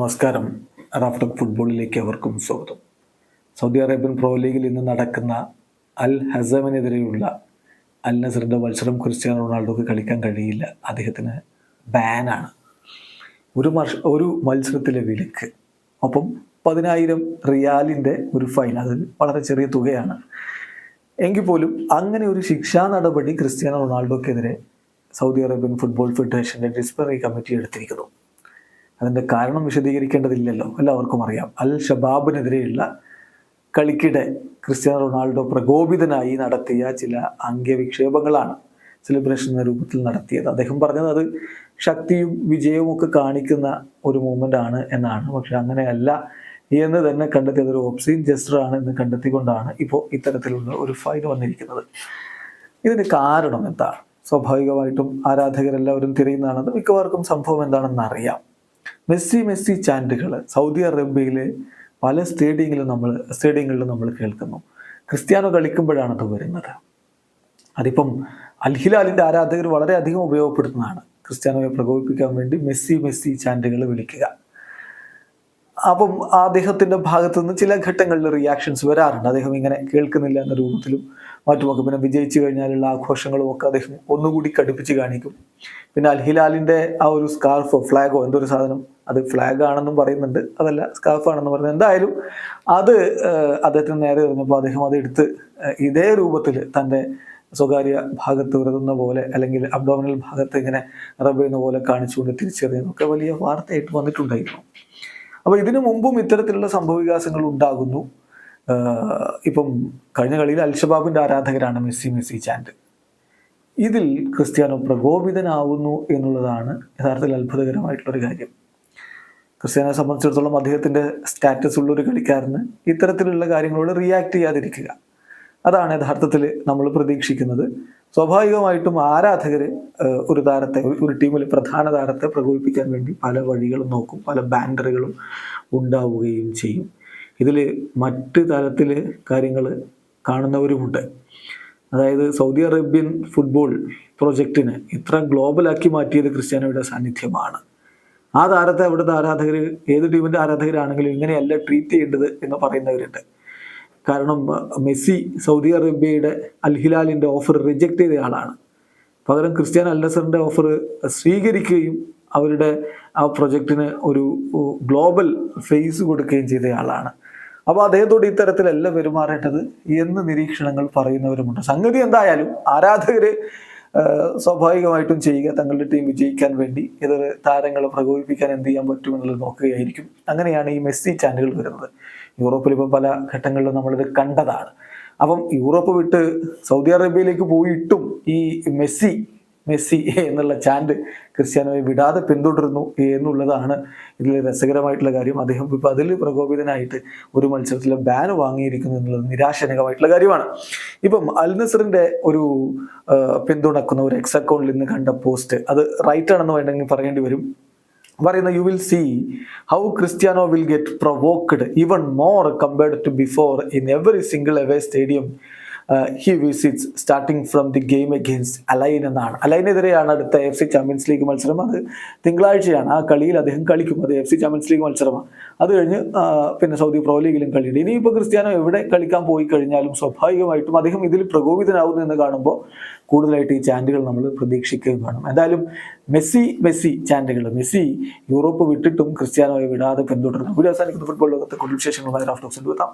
നമസ്കാരം. റാഫ്റ്റർ ഫുട്ബോളിലേക്ക് അവർക്കും സ്വാഗതം. സൗദി അറേബ്യൻ പ്രോ ലീഗിൽ ഇന്ന് നടക്കുന്ന അൽ ഹസമിനെതിരെയുള്ള അൽ നസറിന്റെ മത്സരം ക്രിസ്ത്യാനോ റൊണാൾഡോക്ക് കളിക്കാൻ കഴിയില്ല. അദ്ദേഹത്തിന് ബാനാണ് ഒരു വർഷ ഒരു മത്സരത്തിലെ വിലക്ക്. ഒപ്പം പതിനായിരം റിയാലിന്റെ ഒരു ഫൈൻ അത് വളരെ ചെറിയ തുകയാണ്. എങ്കിൽ പോലും അങ്ങനെ ഒരു ശിക്ഷാ നടപടി ക്രിസ്ത്യാനോ റൊണാൾഡോക്കെതിരെ സൗദി അറേബ്യൻ ഫുട്ബോൾ ഫെഡറേഷന്റെ ഡിസ്പ്ലറി കമ്മിറ്റി എടുത്തിരിക്കുന്നു. അതിന്റെ കാരണം വിശദീകരിക്കേണ്ടതില്ലല്ലോ. എല്ലാവർക്കും അറിയാം. അൽ ഷബാബിനെതിരെയുള്ള കളിക്കിടെ ക്രിസ്ത്യാനോ റൊണാൾഡോ പ്രകോപിതനായി നടത്തിയ ചില അംഗ്യവിക്ഷേപങ്ങളാണ് സെലിബ്രേഷൻ എന്ന രൂപത്തിൽ നടത്തിയത്. അദ്ദേഹം പറഞ്ഞത് അത് ശക്തിയും വിജയവും ഒക്കെ കാണിക്കുന്ന ഒരു മൂമെന്റ് ആണ് എന്നാണ്. പക്ഷെ അങ്ങനെയല്ല. എന്ന് തന്നെ കണ്ടെത്തിയത് ഒരു ഓപ്സീൻ ജസ്റ്റർ ആണ് എന്ന് കണ്ടെത്തിക്കൊണ്ടാണ് ഇപ്പോൾ ഇത്തരത്തിലുള്ള ഒരു ഫൈൻ വന്നിരിക്കുന്നത്. ഇതിന് കാരണം എന്താണ്? സ്വാഭാവികമായിട്ടും ആരാധകരെല്ലാവരും തിരയുന്നതാണെന്ന് മിക്കവാർക്കും സംഭവം എന്താണെന്ന് അറിയാം. മെസ്സി മെസ്സി ചാൻഡുകൾ സൗദി അറേബ്യയിലെ പല സ്റ്റേഡിയങ്ങളിലും നമ്മൾ സ്റ്റേഡിയങ്ങളിലും നമ്മൾ കേൾക്കുന്നു. ക്രിസ്ത്യാനോ കളിക്കുമ്പോഴാണ് അത് വരുന്നത്. അതിപ്പം അൽഹിലാലിന്റെ ആരാധകർ വളരെയധികം ഉപയോഗപ്പെടുത്തുന്നതാണ്. ക്രിസ്ത്യാനോയെ പ്രകോപിപ്പിക്കാൻ വേണ്ടി മെസ്സി മെസ്സി ചാൻഡുകൾ വിളിക്കുക. അപ്പം അദ്ദേഹത്തിന്റെ ഭാഗത്തു നിന്ന് ചില ഘട്ടങ്ങളിൽ റിയാക്ഷൻസ് വരാറുണ്ട്. അദ്ദേഹം ഇങ്ങനെ കേൾക്കുന്നില്ല എന്ന രൂപത്തിലും മറ്റുമൊക്കെ. പിന്നെ വിജയിച്ചു കഴിഞ്ഞാലുള്ള ആഘോഷങ്ങളും ഒക്കെ അദ്ദേഹം ഒന്നുകൂടി കടുപ്പിച്ച് കാണിക്കും. പിന്നെ അൽഹിലാലിന്റെ ആ ഒരു സ്കാർഫോ ഫ്ലാഗോ എന്തൊരു സാധനം? അത് ഫ്ലാഗ് ആണെന്നും പറയുന്നുണ്ട്. അതല്ല സ്കാർഫ് ആണെന്ന് പറയുന്നത് എന്തായാലും അത് അദ്ദേഹത്തിന് നേരെ എറിഞ്ഞപ്പോൾ അദ്ദേഹം അത് എടുത്ത് ഇതേ രൂപത്തിൽ തന്റെ സ്വകാര്യ ഭാഗത്ത് ഉരതുന്ന പോലെ അല്ലെങ്കിൽ അബ്ഡോമിനൽ ഭാഗത്ത് ഇങ്ങനെ റബ് ചെയ്യുന്ന പോലെ കാണിച്ചുകൊണ്ട് തിരിച്ചറിയുന്നൊക്കെ വലിയ വാർത്തയായിട്ട് വന്നിട്ടുണ്ടായിരുന്നു. അപ്പോൾ ഇതിനു മുമ്പും ഇത്തരത്തിലുള്ള സംഭവവികാസങ്ങൾ ഉണ്ടാകുന്നു. ഇപ്പം കഴിഞ്ഞ കളിയിൽ അൽഷബാബിന്റെ ആരാധകരാണ് മെസ്സി മെസ്സി ചാൻഡ്. ഇതിൽ ക്രിസ്ത്യാനോ പ്രകോപിതനാവുന്നു എന്നുള്ളതാണ് യഥാർത്ഥത്തിൽ അത്ഭുതകരമായിട്ടുള്ളൊരു കാര്യം. ക്രിസ്ത്യാനെ സംബന്ധിച്ചിടത്തോളം അദ്ദേഹത്തിന്റെ സ്റ്റാറ്റസ് ഉള്ള ഒരു കളിക്കാരന് ഇത്തരത്തിലുള്ള കാര്യങ്ങളോട് റിയാക്ട് ചെയ്യാതിരിക്കുക. അതാണ് യഥാർത്ഥത്തിൽ നമ്മൾ പ്രതീക്ഷിക്കുന്നത്. സ്വാഭാവികമായിട്ടും ആരാധകർ ഒരു താരത്തെ ഒരു- ടീമിലെ പ്രധാന താരത്തെ പ്രകോപിപ്പിക്കാൻ വേണ്ടി പല വഴികളും നോക്കും പല ബാൻഡറുകളും ഉണ്ടാവുകയും ചെയ്യും. ഇതിൽ മറ്റ് തരത്തിൽ കാര്യങ്ങൾ കാണുന്നവരുമുണ്ട്. അതായത് സൗദി അറേബ്യൻ ഫുട്ബോൾ പ്രൊജക്റ്റിനെ ഇത്ര ഗ്ലോബലാക്കി മാറ്റിയത് ക്രിസ്ത്യാനോയുടെ സാന്നിധ്യമാണ്. ആ താരത്തെ അവിടുത്തെ ആരാധകർ ഏത് ടീമിന്റെ ആരാധകരാണെങ്കിലും ഇങ്ങനെയല്ല ട്രീറ്റ് ചെയ്യേണ്ടത് എന്ന് പറയുന്നവരുണ്ട്. കാരണം മെസ്സി സൗദി അറേബ്യയുടെ അൽ ഹിലാലിന്റെ ഓഫർ റിജക്റ്റ് ചെയ്ത ആളാണ്. പകരം ക്രിസ്ത്യാൻ അല്ലസറിന്റെ ഓഫർ സ്വീകരിക്കുകയും അവരുടെ ആ പ്രൊജക്റ്റിന് ഒരു ഗ്ലോബൽ ഫേസ് കൊടുക്കുകയും ചെയ്ത ആളാണ്. അപ്പോൾ അദ്ദേഹത്തോട് ഇത്തരത്തിലല്ല പെരുമാറേണ്ടത് എന്ന് നിരീക്ഷണങ്ങൾ പറയുന്നവരുമുണ്ട്. സംഗതി എന്തായാലും ആരാധകർ സ്വാഭാവികമായിട്ടും ചെയ്യുക തങ്ങളുടെ ടീം വിജയിക്കാൻ വേണ്ടി ഇതൊരു താരങ്ങളെ പ്രകോപിപ്പിക്കാൻ എന്ത് ചെയ്യാൻ പറ്റുമെന്നുള്ളത് നോക്കുകയായിരിക്കും. അങ്ങനെയാണ് ഈ മെസ്സി ചാനലുകൾ വരുന്നത്. യൂറോപ്പിൽ ഇപ്പോൾ പല ഘട്ടങ്ങളിലും നമ്മളിത് കണ്ടതാണ്. അപ്പം യൂറോപ്പ് വിട്ട് സൗദി അറേബ്യയിലേക്ക് പോയിട്ടും ഈ മെസ്സി മെസ്സി എന്നുള്ള ചാൻഡ് ക്രിസ്ത്യാനോയെ വിടാതെ പിന്തുടരുന്നു എന്നുള്ളതാണ് ഇതിൽ രസകരമായിട്ടുള്ള കാര്യം. അദ്ദേഹം ഇപ്പോൾ അതിൽ പ്രകോപിതനായിട്ട് ഒരു മത്സരത്തിൽ ബാൻ വാങ്ങിയിരിക്കുന്നു എന്നുള്ളത് നിരാശജനകമായിട്ടുള്ള കാര്യമാണ്. ഇപ്പം അൽ നസറിന്റെ ഒരു പിന്തുണക്കുന്ന ഒരു എക്സ് അക്കൗണ്ടിൽ നിന്ന് കണ്ട പോസ്റ്റ് അത് റൈറ്റ് ആണെന്ന് വേണമെങ്കിൽ പറയേണ്ടി വരും. പറയുന്ന you will see how Cristiano will get provoked even more compared to before in every single away stadium he visits starting from the game against Al Ain എന്നാണ്. അലൈനെതിരെയാണ് അടുത്ത എഫ് സി ചാമ്പ്യൻസ് ലീഗ് മത്സരം. അത് തിങ്കളാഴ്ചയാണ്. ആ കളിയിൽ അദ്ദേഹം കളിക്കും. അത് എഫ് സി ചാമ്പ്യൻസ് ലീഗ് മത്സരമാണ്. അത് കഴിഞ്ഞ് പിന്നെ സൗദി പ്രോ ലീഗിലും കളിയുണ്ട്. ഇനിയിപ്പോൾ ക്രിസ്ത്യാനോ എവിടെ കളിക്കാൻ പോയി കഴിഞ്ഞാലും സ്വാഭാവികമായിട്ടും അദ്ദേഹം ഇതിൽ പ്രകോപിതനാവുന്നു എന്ന് കാണുമ്പോൾ കൂടുതലായിട്ട് ഈ ചാൻഡുകൾ നമ്മൾ പ്രതീക്ഷിക്കുകയും കാണും. എന്തായാലും മെസ്സി മെസ്സി ചാൻഡുകൾ. മെസ്സി യൂറോപ്പ് വിട്ടിട്ടും ക്രിസ്ത്യാനോയെ വിടാതെ പിന്തുടരുന്നു ഒരു അവസാനിക്കുന്ന ഫുട്ബോൾ ലോകത്തെ കൂടുതൽ വിശേഷങ്ങളുമായി റാഫ്റ്റോക്സ് എത്താം